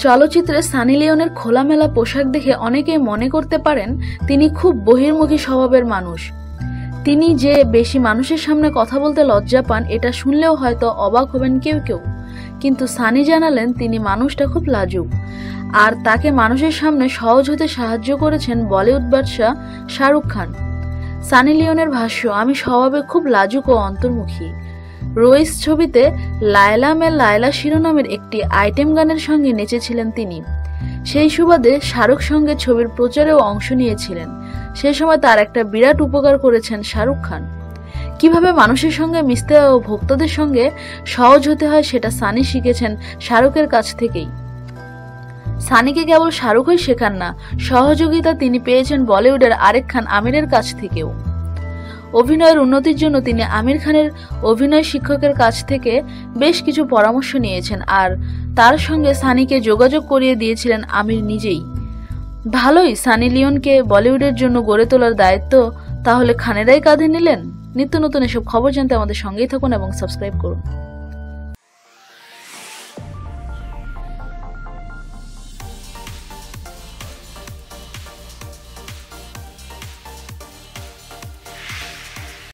চলচ্চিত্রে সানি লিওনের খোলামেলা পোশাক দেখে অনেকেই মনে করতে পারেন তিনি খুব বহির্মুখী স্বভাবের মানুষ। তিনি যে বেশি মানুষের সামনে কথা বলতে লজ্জা পান, এটা শুনলেও হয়তো অবাক হবেন কেউ কেউ। কিন্তু সানি জানালেন তিনি মানুষটা খুব লাজুক। আর তাকে মানুষের সামনে সহজ হতে সাহায্য করেছেন বলিউড বাদশাহ শাহরুখ খান। সানি লিওনের ভাষ্য, আমি স্বভাবে খুব লাজুক ও অন্তর্মুখী। রইস ছবিতে লায়লা মে লায়লা শিরোনামের একটি আইটেম গানের সঙ্গে নেচেছিলেন তিনি। সেই সুবাদে শাহরুখ সঙ্গে ছবির প্রচারেও অংশ নিয়েছিলেন। সে সময় তার একটা বিরাট উপকার করেছেন শাহরুখ খান। কীভাবে মানুষের সঙ্গে মিশতে ও ভক্তদের সঙ্গে সহজ হতে হয় সেটা সানি শিখেছেন শাহরুখের কাছ থেকেই। সানিকে কেবল শাহরুখই শেখান না, সহযোগিতা তিনি পেয়েছেন বলিউডের আরেক খান আমিরের কাছ থেকেও। অভিনয়ের উন্নতির জন্য তিনি আমির খানের অভিনয় শিক্ষকের কাছ থেকে বেশ কিছু পরামর্শ নিয়েছেন আর তার সঙ্গে সানিকে যোগাযোগ করিয়ে দিয়েছিলেন আমির নিজেই। ভালোই সানি লিওনকে বলিউডের জন্য গড়ে তোলার দায়িত্ব তাহলে খানেরাই কাঁধে নিলেন? নিত্য নতুন এসব খবর জানতে আমাদের সঙ্গেই থাকুন এবং সাবস্ক্রাইব করুন।